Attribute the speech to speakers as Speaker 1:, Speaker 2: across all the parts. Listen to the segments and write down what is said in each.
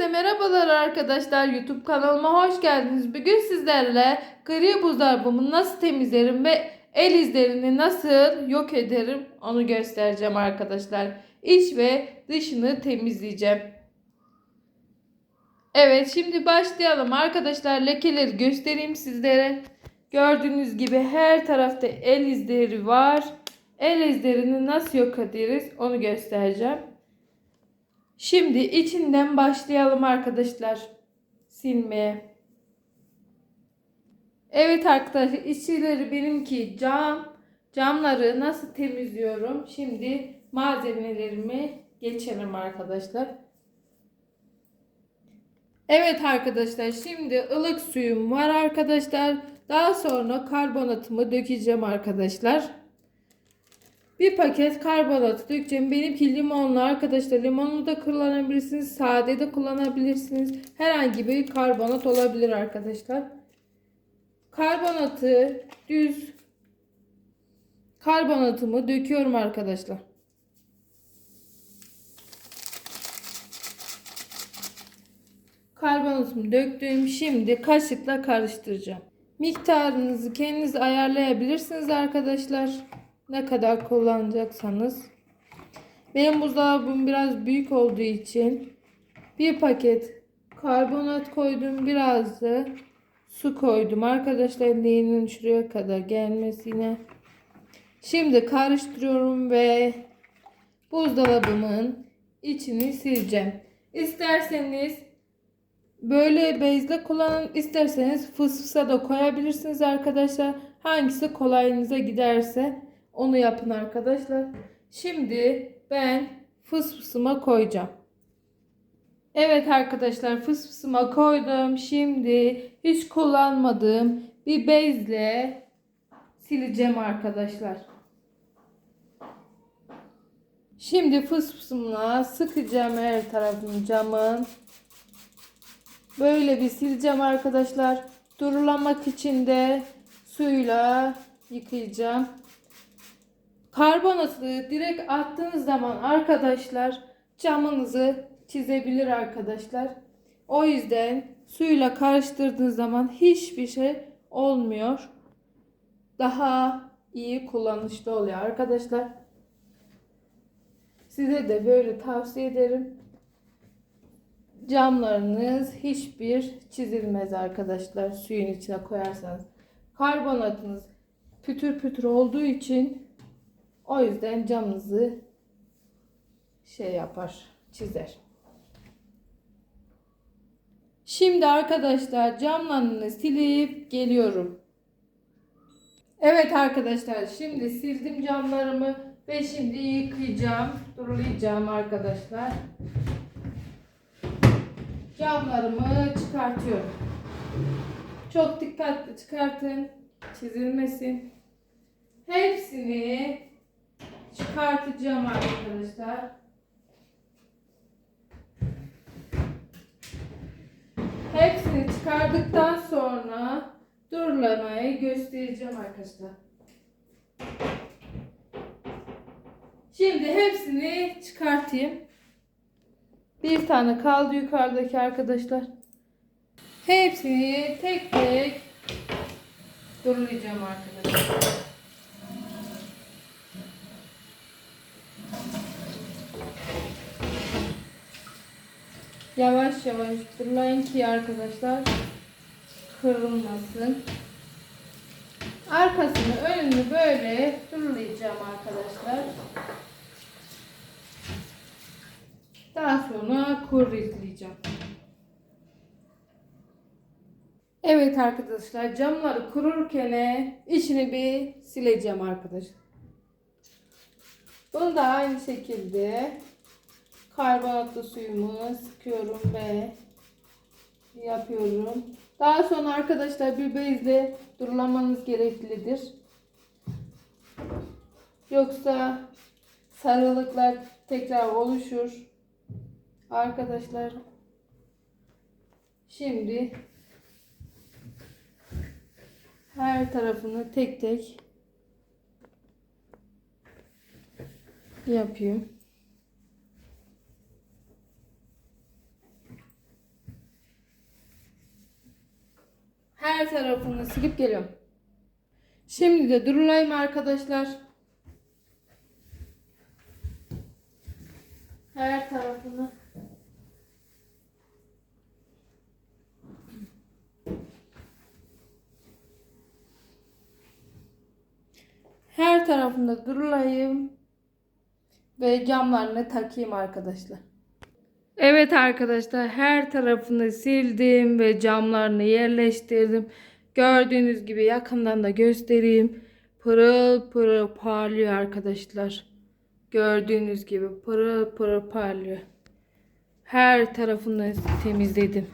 Speaker 1: Herkese merhabalar arkadaşlar. YouTube kanalıma hoş geldiniz. Bugün sizlerle gri buzdolabımı nasıl temizlerim ve el izlerini nasıl yok ederim onu göstereceğim arkadaşlar. İç ve dışını temizleyeceğim. Evet şimdi başlayalım arkadaşlar. Lekeleri göstereyim sizlere. Gördüğünüz gibi her tarafta el izleri var. El izlerini nasıl yok ederiz onu göstereceğim. Şimdi içinden başlayalım arkadaşlar silmeye. Evet arkadaşlar içleri benimki cam. Camları nasıl temizliyorum? Şimdi malzemelerimi geçelim arkadaşlar. Evet arkadaşlar şimdi ılık suyum var arkadaşlar. Daha sonra karbonatımı dökeceğim arkadaşlar. Bir paket karbonat dökeceğim. Benimki limonlu arkadaşlar. Limonlu da kullanabilirsiniz. Sade de kullanabilirsiniz. Herhangi bir karbonat olabilir arkadaşlar. Karbonatı düz karbonatımı döküyorum arkadaşlar. Karbonatımı döktüm. Şimdi kaşıkla karıştıracağım. Miktarınızı kendiniz ayarlayabilirsiniz arkadaşlar. Ne kadar kullanacaksanız. Benim buzdolabım biraz büyük olduğu için bir paket karbonat koydum. Biraz da su koydum. Arkadaşlar leğenin şuraya kadar gelmesine. Şimdi karıştırıyorum ve buzdolabımın içini sileceğim. İsterseniz böyle bezle kullanın. isterseniz fısfısa da koyabilirsiniz arkadaşlar. Hangisi kolayınıza giderse onu yapın arkadaşlar. Şimdi ben fısfısıma koyacağım. Evet arkadaşlar fısfısıma koydum. Şimdi hiç kullanmadığım bir bezle sileceğim arkadaşlar. Şimdi fısfısımla sıkacağım her tarafını camın. Böyle bir sileceğim arkadaşlar. Durulamak için de suyla yıkayacağım. Karbonatı direkt attığınız zaman arkadaşlar camınızı çizebilir arkadaşlar. O yüzden suyla karıştırdığınız zaman hiçbir şey olmuyor. Daha iyi kullanışlı oluyor arkadaşlar. Size de böyle tavsiye ederim. Camlarınız hiçbir çizilmez arkadaşlar suyun içine koyarsanız. Karbonatınız pütür pütür olduğu için o yüzden camınızı şey yapar, çizer. Şimdi arkadaşlar camlarını silip geliyorum. Evet arkadaşlar şimdi sildim camlarımı ve şimdi yıkayacağım, durulayacağım arkadaşlar. Camlarımı çıkartıyorum. Çok dikkatli çıkartın, çizilmesin. Hepsini çıkartacağım arkadaşlar. Hepsini çıkardıktan sonra durulamayı göstereceğim arkadaşlar. Şimdi hepsini çıkartayım. Bir tane kaldı yukarıdaki arkadaşlar. Hepsini tek tek durulayacağım arkadaşlar. Yavaş yavaş durulayın ki arkadaşlar kırılmasın. Arkasını önünü böyle durulayacağım arkadaşlar. Daha sonra kur izleyeceğim. Evet arkadaşlar camları kururken içini bir sileceğim arkadaşlar. Bunu da aynı şekilde karbonatlı suyumu sıkıyorum ve yapıyorum. Daha sonra arkadaşlar bir bezle durulamanız gereklidir. Yoksa sarılıklar tekrar oluşur. Arkadaşlar şimdi her tarafını tek tek yapıyorum. Her tarafını silip geliyorum. Şimdi de durulayım arkadaşlar. Her tarafını. Her tarafında durulayım ve camlarını takayım arkadaşlar. Evet arkadaşlar her tarafını sildim ve camlarını yerleştirdim. Gördüğünüz gibi yakından da göstereyim. Pırıl pırıl parlıyor arkadaşlar. Gördüğünüz gibi pırıl pırıl parlıyor. Her tarafını temizledim.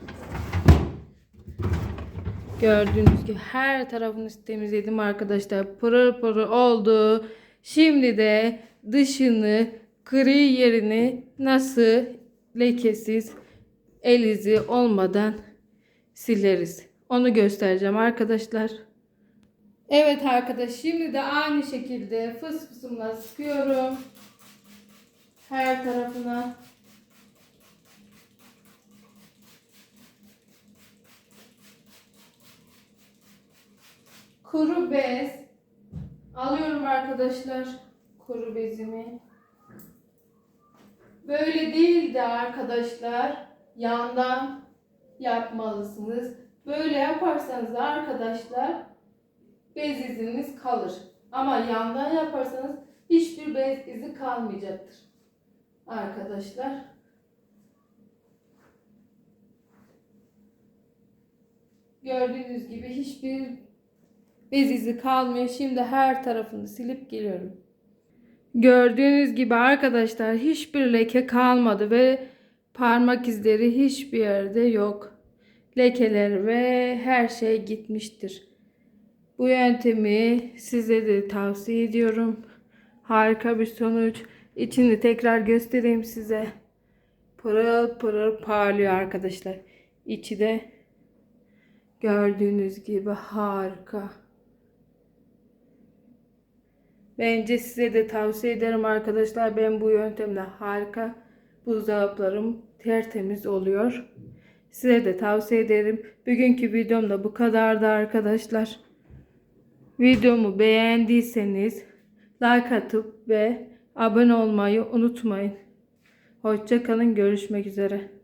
Speaker 1: Gördüğünüz gibi her tarafını temizledim arkadaşlar. Pırıl pırıl oldu. Şimdi de dışını, gri yerini nasıl lekesiz, el izi olmadan sileriz. Onu göstereceğim arkadaşlar. Evet arkadaş şimdi de aynı şekilde fıs fısımla sıkıyorum. Her tarafına. Kuru bez alıyorum arkadaşlar. Kuru bezimi. Böyle değil de arkadaşlar yandan yapmalısınız. Böyle yaparsanız da arkadaşlar bez iziniz kalır. Ama yandan yaparsanız hiçbir bez izi kalmayacaktır. Arkadaşlar. Gördüğünüz gibi hiçbir bez izi kalmıyor. Şimdi her tarafını silip geliyorum. Gördüğünüz gibi arkadaşlar hiçbir leke kalmadı ve parmak izleri hiçbir yerde yok. Lekeler ve her şey gitmiştir. Bu yöntemi size de tavsiye ediyorum. Harika bir sonuç. İçini tekrar göstereyim size. Pırıl pırıl parlıyor arkadaşlar. İçi de gördüğünüz gibi harika. Bence size de tavsiye ederim arkadaşlar. Ben bu yöntemle harika buzdolaplarım tertemiz oluyor. Size de tavsiye ederim. Bugünkü videom da bu kadardı arkadaşlar. Videomu beğendiyseniz like atıp ve abone olmayı unutmayın. Hoşçakalın. Görüşmek üzere.